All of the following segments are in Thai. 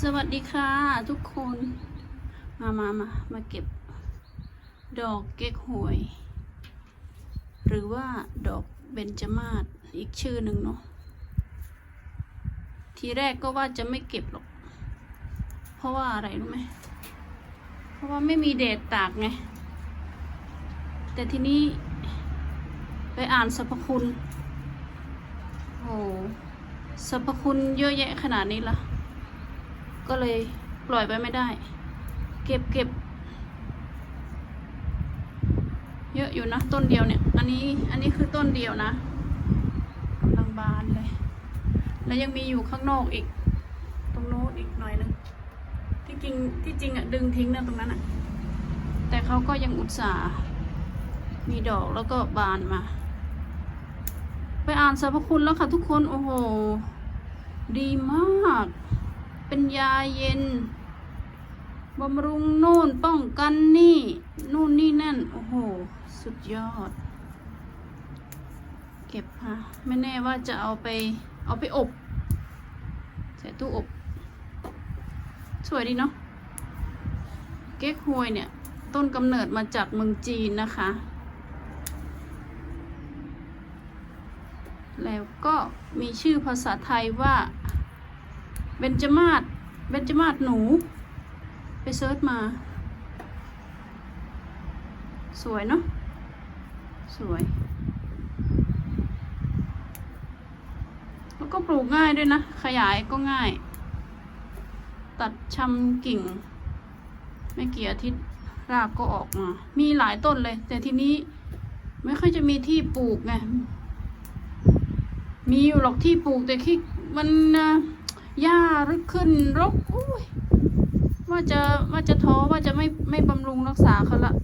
สวัสดีค่ะทุกคน มามามามาเก็บ ดอกเก๊กฮวย หรือว่าดอกเบญจมาศอีกชื่อหนึ่งเนาะทีแรกก็ว่าจะไม่เก็บหรอก เพราะว่าอะไรรู้ไหมเพราะว่าไม่มีแดดตากไง แต่ทีนี้ไปอ่านสรรพคุณโอ้สรรพคุณเยอะแยะขนาดนี้ละ ก็เลยปล่อยไปไม่ได้ เก็บเก็บเยอะอยู่นะต้นเดียวเนี่ย อันนี้อันนี้คือต้นเดียวนะกำลังบานเลย แล้วยังมีอยู่ข้างนอกอีก ตรงโน้นอีกหน่อยนึงที่จริงที่จริงอะดึงทิ้งนะตรงนั้นอะแต่เขาก็ยังอุตส่าห์มีดอกแล้วก็บานมา ไปอ่านสรรพคุณแล้วค่ะทุกคน โอ้โห ดีมาก เป็นยาเย็นบำรุงโน่นป้องกันนี่นู่นนี่นั่น โอ้โห สุดยอด เก็บค่ะไม่แน่ว่าจะเอาไป เอาไปอบใส่ตู้อบ สวยดีเนาะเก๊กฮวยเนี่ย ต้นกำเนิดมาจากเมืองจีนนะคะ แล้วก็มีชื่อภาษาไทยว่า เบญจมาศเบญจมาศหนู ไปเซิร์ชมา สวยเนาะสวย แล้วก็ปลูกง่ายด้วยนะ ขยายก็ง่าย ตัดชำกิ่ง ไม่กี่อาทิตย์รากก็ออกมา มีหลายต้นเลย แต่ทีนี้ไม่ค่อยจะมีที่ปลูกไง มีอยู่หรอกที่ปลูกแต่ที่มันนะ หญ้ารึกขึ้นรกอุ้ยว่าจะว่าจะท้อว่าจะไม่ไม่บำรุงรักษาเขาละ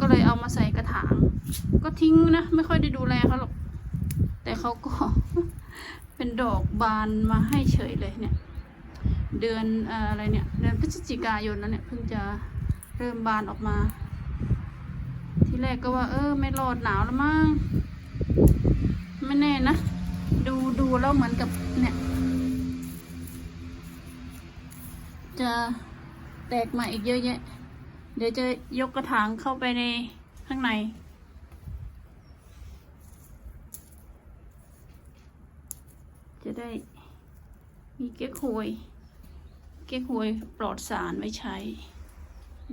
ก็เลยเอามาใส่กระถาง ก็ทิ้งนะ ไม่ค่อยได้ดูแลเขาหรอก แต่เขาก็ เป็นดอกบานมาให้เฉยเลยเนี่ย เดือนเอ่ออะไรเนี่ยเดือนพฤศจิกายนแล้วเนี่ยเพิ่งจะเริ่มบานออกมา ที่แรกก็ว่า เออ ไม่รอดหนาวแล้วมั้งไม่แน่นะ ดูดูแล้วเหมือนกับเนี่ย จะแตกมาอีกเยอะแยะ เดี๋ยวจะยกกระถางเข้าไปในข้างใน จะได้มีเก๊กฮวย เก๊กฮวยปลอดสารไว้ใช้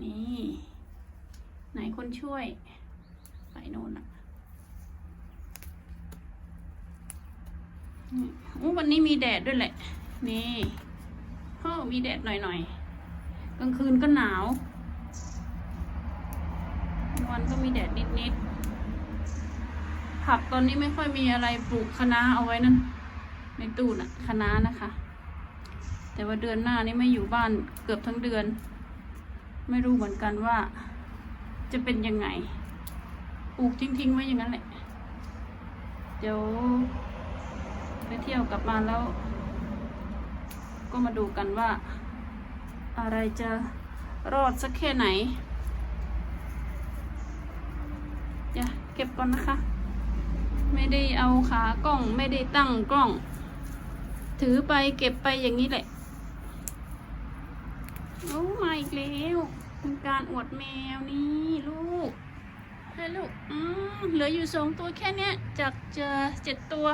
นี่ ไหนคนช่วย ไปโน่นอะโอ้วันนี้มีแดดด้วยแหละ นี่ อมีแดดหน่อยๆ กลางคืนก็หนาว วันก็มีแดดนิดๆ ผักตอนนี้ไม่ค่อยมีอะไรปลูกคะน้าเอาไว้นั่น ในตู้น่ะคะน้านะคะ แต่ว่าเดือนหน้านี้ไม่อยู่บ้านเกือบทั้งเดือน ไม่รู้เหมือนกันว่า จะเป็นยังไง ปลูกทิ้งๆไว้อย่างนั้นแหละ เดี๋ยวไปเที่ยวกลับมาแล้ว ก็มาดูกันว่า อะไรจะรอดสักแค่ไหนจะเก็บก่อนนะคะ ไม่ได้เอาขากล้องไม่ได้ตั้งกล้อง ถือไปเก็บไปอย่างนี้แหละโอ้มาอีกแล้วเป็นการอวดแมวนี่ลูกให้ลูก อืมเหลืออยู่สองตัวแค่เนี้ยจากเจะเจ็ดตัว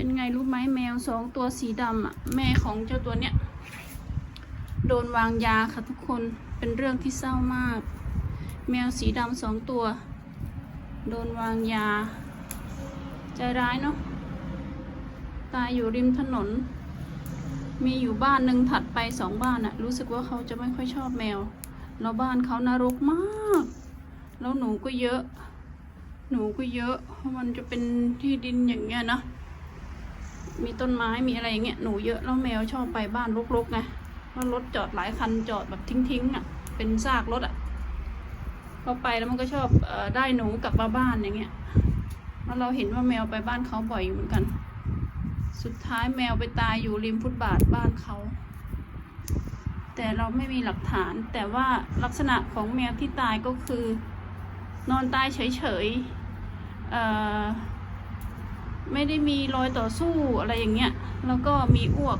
เป็นไงรู้ไหมแมวสองตัวสีดำอะ แม่ของเจ้าตัวเนี้ยโดนวางยาค่ะทุกคนเป็นเรื่องที่เศร้ามาก แมวสีดำสองตัว โดนวางยา ใจร้ายเนาะตายอยู่ริมถนน มีอยู่บ้านหนึ่งถัดไปสองบ้านอะรู้สึกว่าเขาจะไม่ค่อยชอบแมวแล้วบ้านเขานารกมาก แล้วหนูก็เยอะ หนูก็เยอะเพราะมันจะเป็นที่ดินอย่างเงี้ยนะ มีต้นไม้มีอะไรอย่างเงี้ยหนูเยอะแล้วแมวชอบไปบ้านรกๆไงแล้วรถจอดหลายคันจอดแบบทิ้งๆอะ เป็นซากรถอะพอไปแล้วมันก็ชอบออได้หนูกลับมาบ้านอย่างเงี้ยแล้วเราเห็นว่าแมวไปบ้านเขาบ่อยอยู่เหมือนกัน สุดท้ายแมวไปตายอยู่ริมฟุตบาทบ้านเขา แต่เราไม่มีหลักฐาน แต่ว่าลักษณะของแมวที่ตายก็คือ นอนตายเฉยๆเอ่อ ไม่ได้มีรอยต่อสู้อะไรอย่างเงี้ย แล้วก็มีอ้วก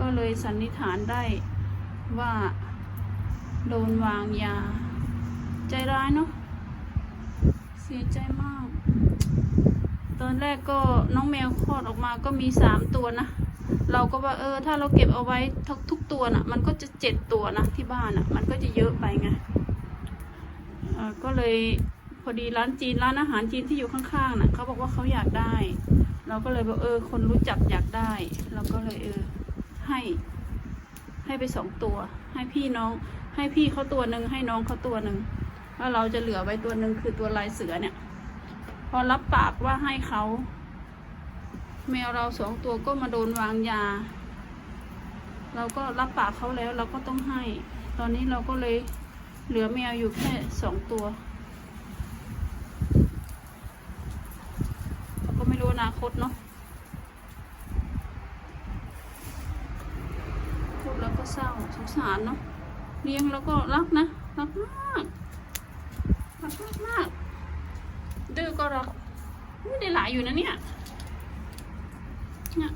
ก็เลยสันนิษฐานได้ว่าโดนวางยา ใจร้ายเนาะเสียใจมาก ตอนแรกก็น้องแมวคลอดออกมาก็มีสามตัวนะ เราก็ว่าเออ ถ้าเราเก็บเอาไว้ทุกทุกตัวน่ะ มันก็จะเจ็ดตัวนะที่บ้านน่ะ มันก็จะเยอะไปไงก็เลย อดีร้านจีนร้านอาหารจีนที่อยู่ข้างๆน่ะเขาบอกว่าเขาอยากได้ เราก็เลยบอกเออ คนรู้จักอยากได้ เราก็เลยเออ ให้ ให้ไปสองตัว ให้พี่น้อง ให้พี่เขาตัวหนึ่งให้น้องเขาตัวหนึ่งแล้วเราจะเหลือไว้ตัวหนึ่งคือตัวลายเสือเนี่ย พอรับปากว่าให้เขาแมวเราสองตัวก็มาโดนวางยา เราก็รับปากเขาแล้วเราก็ต้องให้ ตอนนี้เราก็เลยเหลือแมวอยู่แค่สองตัวเราก็ไม่รู้อ นาคตเนาะพูดแล้วก็เศร้าสงสารเนาะเลี้ยงแล้วก็รักนะรักมากรักมากมากดื้อก็รักไม่ได้หลายอยู่นะเนี่ยเนี่ย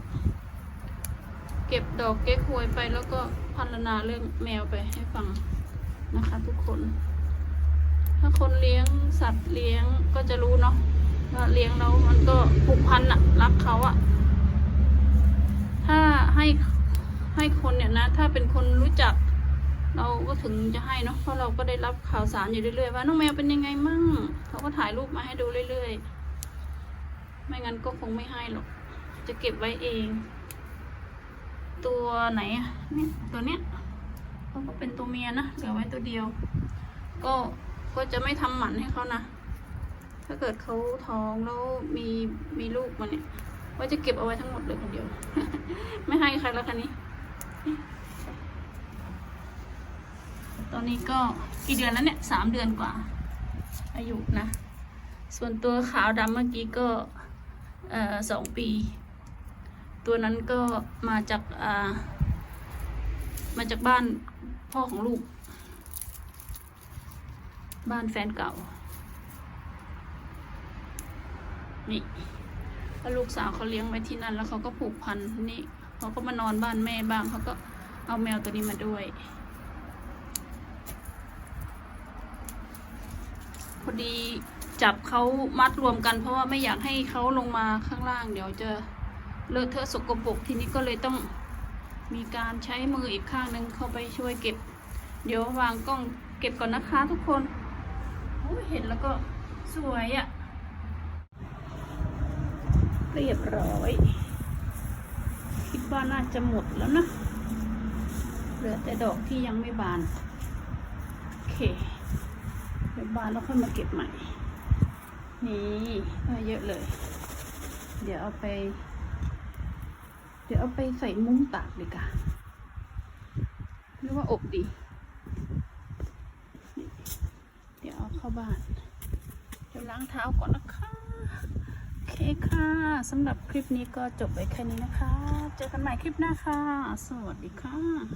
เก็บดอกเก๊กฮวยไปแล้วก็พันนาเรื่องแมวไปให้ฟังนะคะ ทุกคน ถ้าคนเลี้ยงสัตว์เลี้ยงก็จะรู้เนาะ ว่าเลี้ยงแล้วมันก็ผูกพันอะรักเขาอะถ้าให้ให้คนเนี่ยนะ ถ้าเป็นคนรู้จัก เราก็ถึงจะให้เนาะเพราะเราก็ได้รับข่าวสารอยู่เรื่อยๆว่าน้องแมวเป็นยังไงมั่งเขาก็ถ่ายรูปมาให้ดูเรื่อยๆ ไม่งั้นก็คงไม่ให้หรอก จะเก็บไว้เอง ตัวไหนเนี่ยตัวเนี้ยเขาก็เป็นตัวเมียนะเหลือไว้ตัวเดียว ก็ก็จะไม่ทำหมันให้เขานะ ถ้าเกิดเขาท้องแล้วมีมีลูกมาเนี่ยว่าจะเก็บเอาไว้ทั้งหมดเลยคนเดียว ไม่ให้ใครแล้วคันนี้ ตอนนี้ก็กี่เดือนแล้วเนี่ยสามเดือนกว่า อายุนะ ส่วนตัวขาวดำเมื่อกี้ก็สองปี ตัวนั้นก็มาจากามาจากบ้านพ่อของลูก บ้านแฟนเก่า นี่แล้วลูกสาวเขาเลี้ยงไว้ที่นั่น แล้วเขาก็ผูกพันนี่เขาก็มานอนบ้านแม่บ้างเขาก็เอาแมวตัวนี้มาด้วยพอดีจับเขามัดรวมกันเพราะว่าไม่อยากให้เขาลงมาข้างล่าง เดี๋ยวจะเลอะเทอะสกปรกทีนี้ก็เลยต้องมีการใช้มืออีกข้างหนึ่งเข้าไปช่วยเก็บ เดี๋ยววางกล้องเก็บก่อนนะคะทุกคนเห็นแล้วก็สวยอะ่ะ เรียบร้อย คิดว่าน่าจะหมดแล้วนะ เหลือแต่ดอกที่ยังไม่บาน โอเคเดี๋ยวบานแล้วค่อยมาเก็บใหม่ นี่เยอะเลย เดี๋ยวเอาไป เดี๋ยวเอาไปใส่มุ้งตากดีกว่าหรือว่าอบดี เดี๋ยวเอาเข้าบ้าน เดี๋ยวล้างเท้าก่อนนะคะ เคค่ะสำหรับคลิปนี้ก็จบไปแค่นี้นะคะ เจอกันใหม่คลิปหน้าค่ะ สวัสดีค่ะ